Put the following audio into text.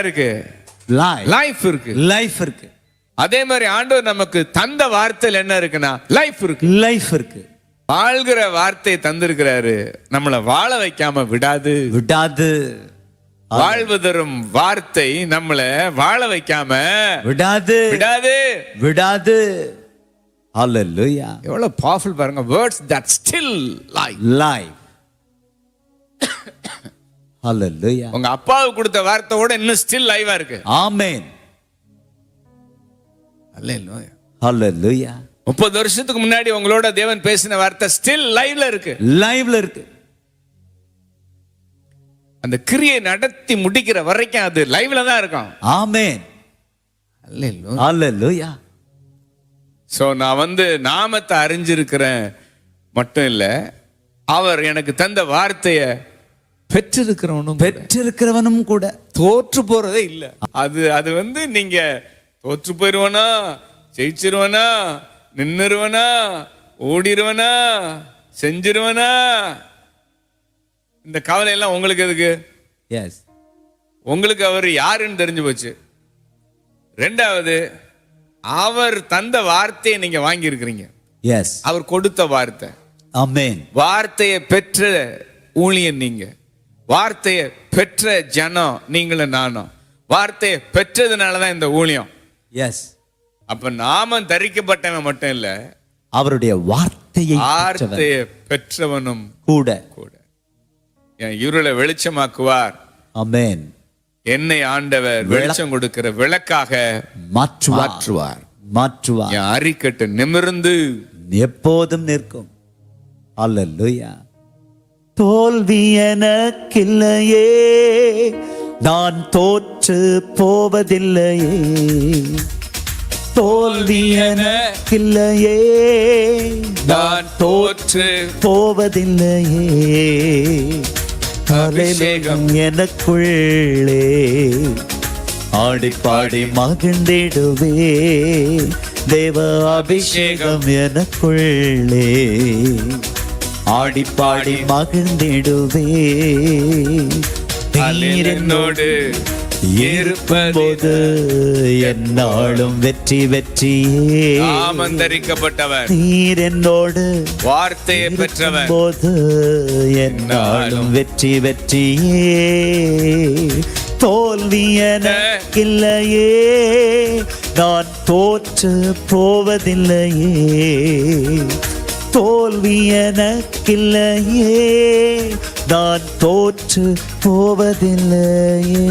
இருக்கு. லைஃப் இருக்கு. Life இருக்கு. அதே மாதிரி ஆண்டவர் நமக்கு தந்த வார்த்தையில் என்ன இருக்குன்னா லைஃப் இருக்கு. Life இருக்கு. வாழ்கிற வார்த்தையை தந்திருக்கிறாரு. நம்மளை வாழ வைக்காம விடாது. விடாது. வாழ்வு தரும் வார்த்தை நம்மளை வாழ வைக்காம விடாது. விடாது. விடாது. ஹalleluya எவ்வளவு பவர்ஃபுல் பாருங்க. Words that still life life. ஹalleluya உங்க அப்பாவுக்கு கொடுத்த வார்த்தையோட இன்னும் ஸ்டில் லைவா இருக்கு. ஆமென் அல்லேலூயா ஹalleluya முப்பது வருஷத்துக்கு முன்னாடி உங்களோட தேவன் பேசின வார்த்தை ஸ்டில் லைவ்ல இருக்கு. லைவ்ல இருக்கு. அந்த கிரியை நடத்தி முடிக்கிற வரைக்கும் அது லைவ்ல தான் இருக்கும். ஆமென் ஹalleluya ஸோ நான் வந்து நாமத்தை அறிஞ்சிருக்கிறேன் மட்டும் இல்லை அவர் எனக்கு தந்த வார்த்தையை பெற்றிருக்கிறவனும். பெற்றிருக்கிறவனும் கூட. தோற்று போறதே இல்லை. அது அது வந்து நீங்க தோற்று போயிருவனா ஜெயிச்சிருவனா நின்னுருவனா ஓடிருவனா செஞ்சிருவனா? இந்த கவலை எல்லாம் உங்களுக்கு எதுக்கு? எஸ் உங்களுக்கு அவர் யாருன்னு தெரிஞ்சு போச்சு. ரெண்டாவது அவர் தந்த வார்த்தையை நீங்க வாங்கி இருக்கிறீங்க எஸ் அவர் கொடுத்த வார்த்தை. ஆமென் வார்த்தையை பெற்ற ஊழியன் நீங்க. வார்த்தையை பெற்ற ஜனம் நீங்களும் நானும். வார்த்தையை பெற்றதுனால தான் இந்த ஊழியம். எஸ் அப்ப நாமம் தரிக்கப்பட்டவன் மட்டும் இல்ல அவருடைய வார்த்தையை வார்த்தையை பெற்றவனும் கூட. கூட. என் இருளை வெளிச்சமாக்குவார். ஆமென் என்னை ஆண்டவர் வெளிச்சம் கொடுக்கிற விளக்காக மாற்றுவார். மாற்றுவார். என் அரிக்கட்டு நிமிர்ந்து எப்போதும் நிற்கும். அல்லேலூயா தோல்வி எனக்கில்லையே. நான் தோற்று போவதில்லையே. தோல்வி எனக்கில்லையே. நான் தோற்று போவதில்லையே. அபிஷேகம். எனக்குள்ளே ஆடிப்பாடி மகிழ்ந்திடுவே. தேவ அபிஷேகம் எனக்குள்ளே. ஆடி பாடி மகிழ்ந்திடுவே. என்னோடு இருப்பது போது என்னாலும் வெற்றி வெற்றியே. ஆமந்தரிக்கப்பட்டவர். நீர் என்னோடு வார்த்தையை பெற்றவர். போது என்னாலும் வெற்றி வெற்றியே. தோல்வி எனக்கில்லையே நான் தோற்று போவதில்லையே. தோல்வி எனக்கில்லையே நான் தோற்று போவதில்லையே.